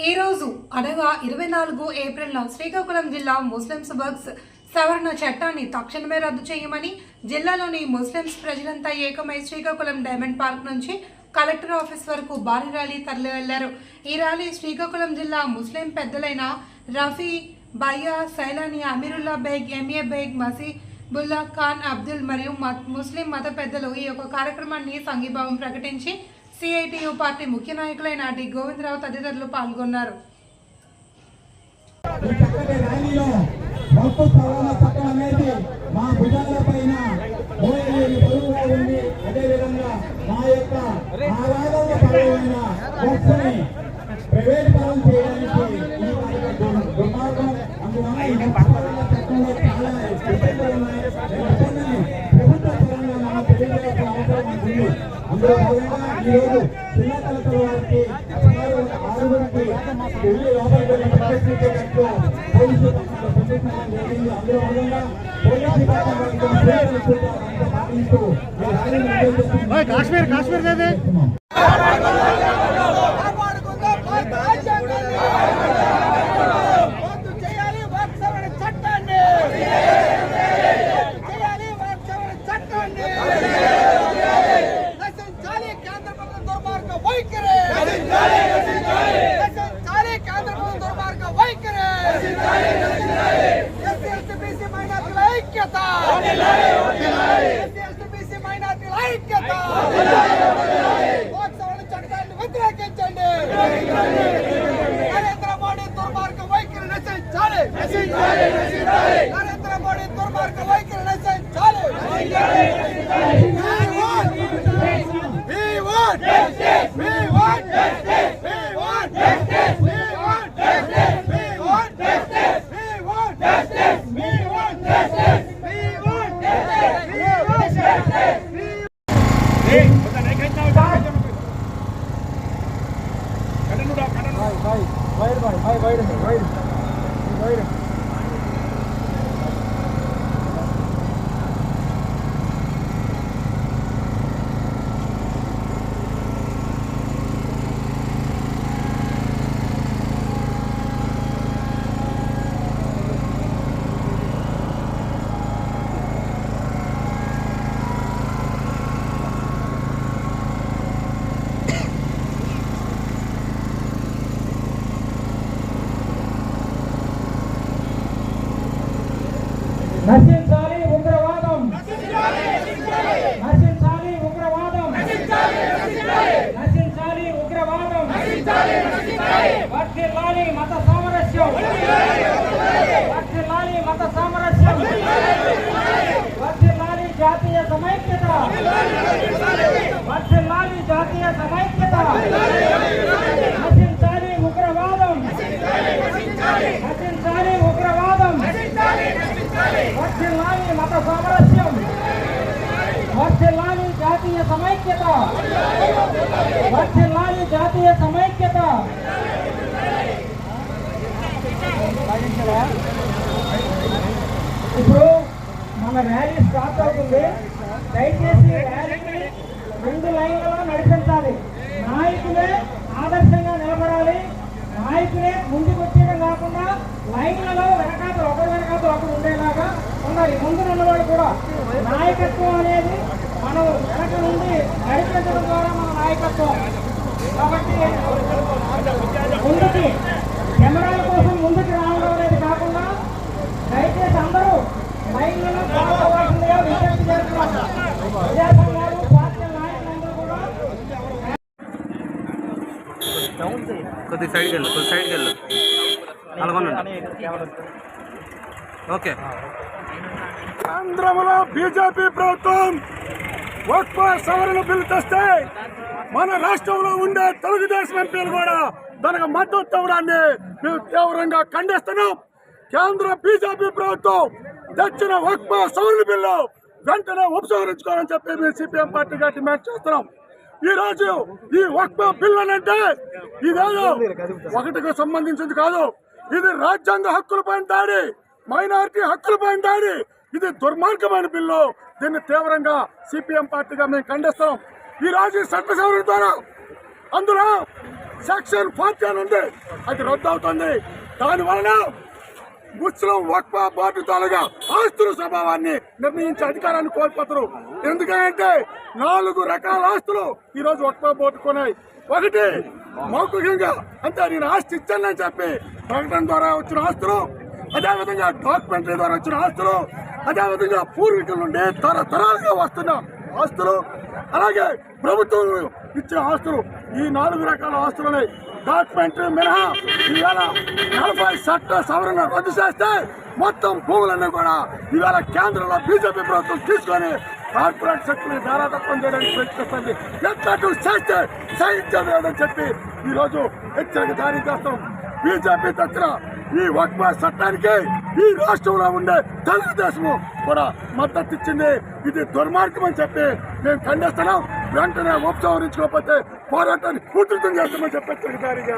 ఈ రోజు అనగా ఇరవై నాలుగు ఏప్రిల్లో శ్రీకాకుళం జిల్లా ముస్లిం సబర్గ్స్ సవరణ చట్టాన్ని తక్షణమే రద్దు చేయమని జిల్లాలోని ముస్లింస్ ప్రజలంతా ఏకమై శ్రీకాకుళం డైమండ్ పార్క్ నుంచి కలెక్టర్ ఆఫీస్ వరకు భారీ ర్యాలీ తరలి వెళ్ళారు ఈ ర్యాలీ శ్రీకాకుళం జిల్లా ముస్లిం పెద్దలైన రఫీ బయ్యా సైలాని అమీరుల్లా బేగ్ ఎంఏ బేగ్ మసీ బుల్లా ఖాన్ అబ్దుల్ మరియు ముస్లిం మత పెద్దలు ఈ యొక్క కార్యక్రమాన్ని సంఘీభావం ప్రకటించి సిఐటియు పార్టీ ముఖ్య నాయకులైన డి గోవిందరావు తదితరులు పాల్గొన్నారు. మా భుజాల పైన బరువుగా ఉంది. అదేవిధంగా మా యొక్క ఆరాధన ప్రైవేట్ పరం చేయడానికి ఈరోజు జిల్లా కలెక్టర్ వారికి ఆరుగురికి వెళ్ళి కాశ్మీర్ కాశ్మీర్ Adelante. ವೈರ್ ಮಾಡಿ ಮೈ ವೈಡ್ ವೈಡ್ ವೈಡ್ నశించాలి ఉగ్రవాదం. నశించాలి ఉగ్రవాదం. నశించాలి ఉగ్రవాదం. వర్ధిల్లాలి మత సామరస్యం. వర్ధిల్లాలి మత సామరస్యం. వర్ధిల్లాలి జాతీయ సమైక్యత. వర్ధిల్లాలి జాతీయ సమైక్యత. జాతీయ సమైక్యత. వర్ధిల్లాలి జాతీయ సమైక్యత. ఇప్పుడు మన ర్యాలీ స్టార్ట్ అవుతుంది. దయచేసి ర్యాలీని రెండు లైన్లలో నడిపించాలి. నాయకులే ఆదర్శంగా నిలబడాలి. నాయకులే ముందుకు వచ్చేయడం కాకుండా లైన్లలో వెనకాతలు ఒకరు వెనకాతలు ఒకరు ఉండేలాగా ఉండాలి. ముందు ఉన్నవాడు కూడా నాయకత్వం అనేది మనం వెనక నుండి నడిపించడం ద్వారా మన నాయకత్వం. కాబట్టి ముందుకి కెమెరాల కోసం ముందుకు రావడం అనేది కాకుండా దయచేసి అందరూ లైన్లలో పాల్గొవాల్సిందిగా విజ్ఞప్తి చేస్తున్నాం. ప్రజా సంఘాలు పార్టీ నాయకులందరూ కూడా. కొద్ది సైడ్కి వెళ్ళు కొద్ది సైడ్కి వెళ్ళు. అలాగొనండి ఓకే. కేంద్రంలో బీజేపీ ప్రభుత్వం ఒక్క సవరణ బిల్లు తెస్తే మన రాష్ట్రంలో ఉండే తెలుగుదేశం ఎంపీలు కూడా దానికి మద్దతు ఇవ్వడాన్ని మేము తీవ్రంగా ఖండిస్తున్నాం. కేంద్ర బీజేపీ ప్రభుత్వం తెచ్చిన ఒక్క సవరణ బిల్లు వెంటనే ఉపసంహరించుకోవాలని చెప్పి మేము సిపిఎం పార్టీగా డిమాండ్ చేస్తున్నాం. ఈ రోజు ఈ ఒక్క బిల్లు అంటే ఇదేదో ఒకటికి సంబంధించింది కాదు. ఇది రాజ్యాంగ హక్కులపైన దాడి మైనారిటీ హక్కులపైన దాడి. ఇది దుర్మార్గమైన బిల్లు. దీన్ని తీవ్రంగా సిపిఎం పార్టీగా మేము ఖండిస్తాం. ఈ రోజు చట్ట సవరణ ద్వారా అందులో సెక్షన్ ఫార్టీ అని ఉంది. అది రద్దు అవుతుంది. దాని వలన ముస్లిం వక్ఫా బోర్డు తాలుగా ఆస్తుల స్వభావాన్ని నిర్ణయించే అధికారాన్ని కోల్పోతారు ఎందుకంటే నాలుగు రకాల ఆస్తులు ఈరోజు వక్ఫా బోర్డు కొన్నాయి. ఒకటి మౌఖికంగా అంటే నేను ఆస్తి ఇచ్చానని చెప్పి ప్రకటన ద్వారా వచ్చిన ఆస్తులు అదేవిధంగా డాక్యుమెంటరీ ద్వారా వచ్చిన ఆస్తులు అదేవిధంగా పూర్వీకుల నుండి తరతరాలుగా వస్తున్న ఆస్తులు అలాగే ప్రభుత్వం ఇచ్చిన ఆస్తులు ఈ నాలుగు రకాల ఆస్తులని డాక్యుమెంటరీ మినహా ఈవేళ నలభై చట్ట సవరణ రద్దు చేస్తే మొత్తం భూములన్నీ కూడా ఈవేళ కేంద్రంలో బీజేపీ ప్రభుత్వం తీసుకొని కార్పొరేట్ శక్తులు ధారాతత్వం చేయడానికి ప్రయత్నిస్తుంది. ఎట్లాంటి చేస్తే సహించలేదని చెప్పి ఈరోజు హెచ్చరిక జారీ చేస్తాం. బీజేపీ తచ్చిన ఈ వక్ఫా చట్టానికి ఈ రాష్ట్రంలో ఉండే తెలుగుదేశము కూడా మద్దతు ఇచ్చింది. ఇది దుర్మార్గం అని చెప్పి మేము ఖండిస్తున్నాం. వెంటనే ఉపసంహరించుకోకపోతే పోరాటాన్ని ఉధృతం చేస్తామని చెప్పి హెచ్చరిక